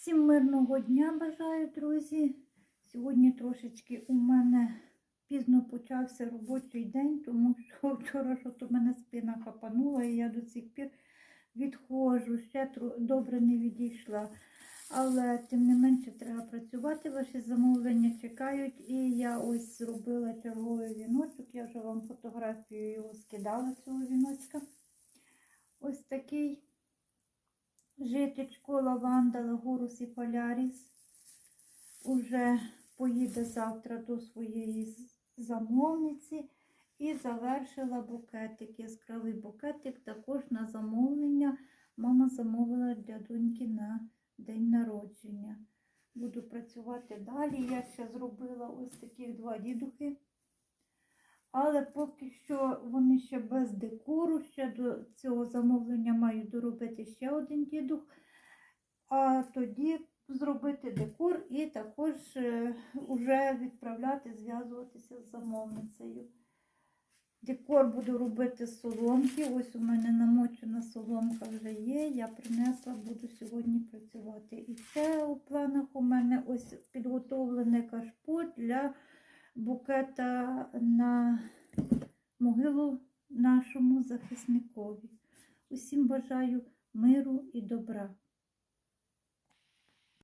Всім мирного дня бажаю, друзі. Сьогодні трошечки у мене пізно почався робочий день, тому що вчора що-то мене спина хапанула, і я до цих пір відходжу, ще добре не відійшла. Але тим не менше треба працювати. Ваші замовлення чекають. І я ось зробила черговий віночок. Я вже вам фотографію його скидала, цього віночка. Ось такий житечко, лаванда, лагурус і поляріс. Уже поїде завтра до своєї замовниці і завершила букетик. Яскравий букетик також на замовлення. Мама замовила для доньки на день народження. Буду працювати далі. Я ще зробила ось таких два дідухи. Але поки що вони ще без декору. Ще до цього замовлення маю доробити ще один дідух. А тоді зробити декор і також е, уже відправляти, зв'язуватися з замовницею. Декор буду робити з соломки. Ось у мене намочена соломка вже є. Я принесла, буду сьогодні працювати. І ще у планах у мене ось підготовлене кашпо для букета на могилу нашому захисникові. Усім бажаю миру і добра.